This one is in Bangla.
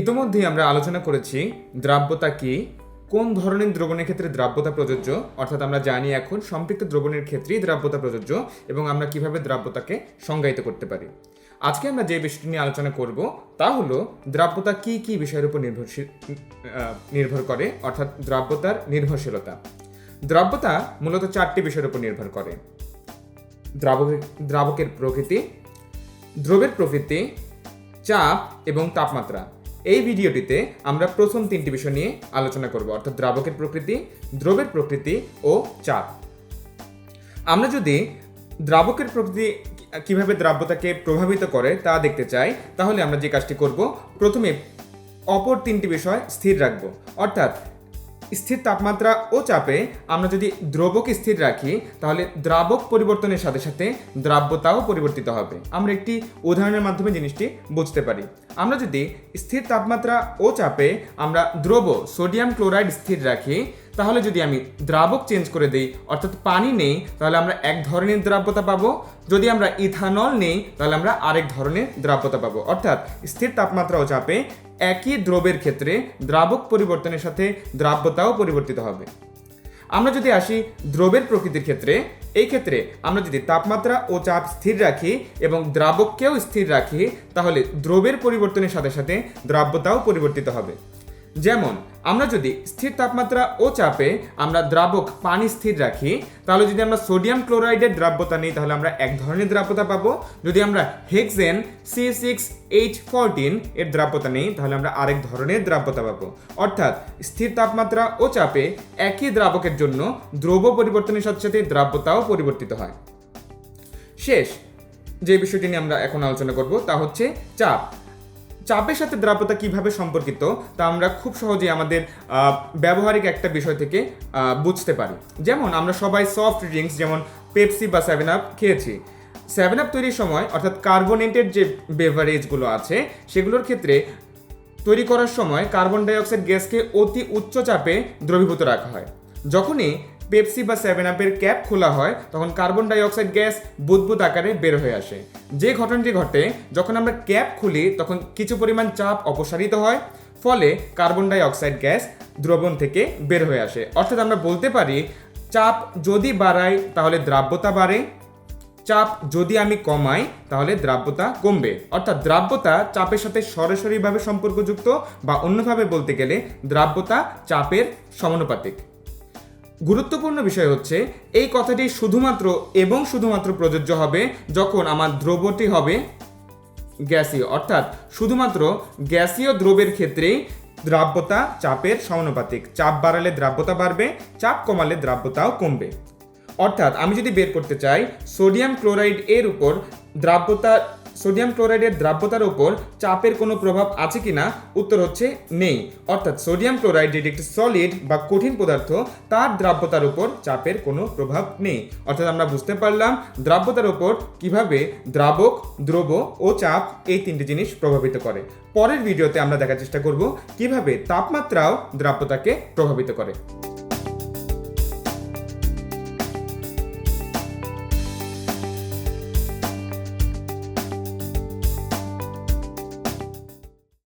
ইতোমধ্যে আমরা আলোচনা করেছি দ্রাব্যতা কি, কোন ধরনের দ্রবণের ক্ষেত্রে দ্রাব্যতা প্রযোজ্য, অর্থাৎ আমরা জানি এখন সম্পৃক্ত দ্রবণের ক্ষেত্রেই দ্রাব্যতা প্রযোজ্য এবং আমরা কীভাবে দ্রাব্যতাকে সংজ্ঞায়িত করতে পারি। আজকে আমরা যে বিষয়টি নিয়ে আলোচনা করব তা হলো দ্রাব্যতা কি কি বিষয়ের উপর নির্ভরশীল নির্ভর করে, অর্থাৎ দ্রাব্যতার নির্ভরশীলতা। দ্রাব্যতা মূলত চারটি বিষয়ের উপর নির্ভর করে। দ্রাবকের দ্রাবকের প্রকৃতি, দ্রবের প্রকৃতি, চাপ এবং তাপমাত্রা। এই ভিডিওটিতে আমরা প্রথম তিনটি বিষয় নিয়ে আলোচনা করব, অর্থাৎ দ্রাবকের প্রকৃতি, দ্রবের প্রকৃতি ও চাপ। আমরা যদি দ্রাবকের প্রকৃতি কীভাবে দ্রাব্যতাকে প্রভাবিত করে তা দেখতে চাই, তাহলে আমরা যে কাজটি করব, প্রথমে অপর তিনটি বিষয় স্থির রাখব। অর্থাৎ স্থির তাপমাত্রা ও চাপে আমরা যদি দ্রবক স্থির রাখি, তাহলে দ্রাবক পরিবর্তনের সাথে সাথে দ্রাব্যতাও পরিবর্তিত হবে। আমরা একটি উদাহরণের মাধ্যমে জিনিসটি বুঝতে পারি। আমরা যদি স্থির তাপমাত্রা ও চাপে আমরা দ্রব সোডিয়াম ক্লোরাইড স্থির রাখি, তাহলে যদি আমি দ্রাবক চেঞ্জ করে দেই, অর্থাৎ পানি নেই, তাহলে আমরা এক ধরনের দ্রাব্যতা পাবো। যদি আমরা ইথানল নেই, তাহলে আমরা আরেক ধরনের দ্রাব্যতা পাবো। অর্থাৎ স্থির তাপমাত্রা ও চাপে একই দ্রবের ক্ষেত্রে দ্রাবক পরিবর্তনের সাথে দ্রাব্যতাও পরিবর্তিত হবে। আমরা যদি আসি দ্রবের প্রকৃতির ক্ষেত্রে, এই ক্ষেত্রে আমরা যদি তাপমাত্রা ও চাপ স্থির রাখি এবং দ্রাবককেও স্থির রাখি, তাহলে দ্রবের পরিবর্তনের সাথে সাথে দ্রাব্যতাও পরিবর্তিত হবে। যেমন আমরা যদি স্থির তাপমাত্রা ও চাপে আমরা দ্রাবক পানি স্থির রাখি, তাহলে যদি আমরা সোডিয়াম ক্লোরাইডের দ্রাব্যতা নিই, তাহলে আমরা এক ধরনের দ্রাব্যতা পাবো। যদি আমরা hexane C six H fourteen এর দ্রাব্যতা নিই, তাহলে আমরা আরেক ধরনের দ্রাব্যতা পাবো। অর্থাৎ স্থির তাপমাত্রা ও চাপে একই দ্রাবকের জন্য দ্রব্য পরিবর্তনের সাথে সাথে দ্রাব্যতাও পরিবর্তিত হয়। শেষ যে বিষয়টি নিয়ে আমরা এখন আলোচনা করব, তা হচ্ছে চাপ। চাপের সাথে দ্রাব্যতা কীভাবে সম্পর্কিত, তা আমরা খুব সহজেই আমাদের ব্যবহারিক একটা বিষয় থেকে বুঝতে পারি। যেমন, আমরা সবাই সফট ড্রিঙ্কস যেমন পেপসি বা সেভেন আপ খেয়েছি। সেভেন আপ তৈরির সময়, অর্থাৎ কার্বনেটেড যে বেভারেজগুলো আছে, সেগুলোর ক্ষেত্রে তৈরি করার সময় কার্বন ডাইঅক্সাইড গ্যাসকে অতি উচ্চ চাপে দ্রবীভূত রাখা হয়। যখনই পেপসি বা সেভেন আপের ক্যাপ খোলা হয়, তখন কার্বন ডাইঅক্সাইড গ্যাস বুদবুদ আকারে বের হয়ে আসে। যে ঘটনাটি ঘটে, যখন আমরা ক্যাপ খুলি, তখন কিছু পরিমাণ চাপ অপসারিত হয়, ফলে কার্বন ডাইঅক্সাইড গ্যাস দ্রবণ থেকে বের হয়ে আসে। অর্থাৎ আমরা বলতে পারি, চাপ যদি বাড়াই তাহলে দ্রাব্যতা বাড়ে। চাপ যদি আমি কমাই, তাহলে দ্রাব্যতা কমবে। অর্থাৎ দ্রাব্যতা চাপের সাথে সরাসরিভাবে সম্পর্কযুক্ত বা অন্যভাবে বলতে গেলে, দ্রাব্যতা চাপের সমানুপাতিক। গুরুত্বপূর্ণ বিষয় হচ্ছে, এই কথাটি শুধুমাত্র এবং শুধুমাত্র প্রযোজ্য হবে যখন আমার দ্রব্যটি হবে গ্যাসীয়। অর্থাৎ শুধুমাত্র গ্যাসীয় দ্রবের ক্ষেত্রেই দ্রাব্যতা চাপের সমানুপাতিক। চাপ বাড়ালে দ্রাব্যতা বাড়বে, চাপ কমালে দ্রাব্যতাও কমবে। অর্থাৎ আমি যদি বের করতে চাই, সোডিয়াম ক্লোরাইড এর উপর দ্রাব্যতা সোডিয়াম ক্লোরাইডের দ্রাব্যতার উপর চাপের কোনো প্রভাব আছে কিনা? উত্তর হচ্ছে নেই। অর্থাৎ সোডিয়াম ক্লোরাইড যেটি একটি সলিড বা কঠিন পদার্থ, তার দ্রাব্যতার উপর চাপের কোনো প্রভাব নেই। অর্থাৎ আমরা বুঝতে পারলাম দ্রাব্যতার উপর কীভাবে দ্রাবক, দ্রব ও চাপ এই তিনটি জিনিস প্রভাবিত করে। পরের ভিডিওতে আমরা দেখার চেষ্টা করব কীভাবে তাপমাত্রাও দ্রাব্যতাকে প্রভাবিত করে।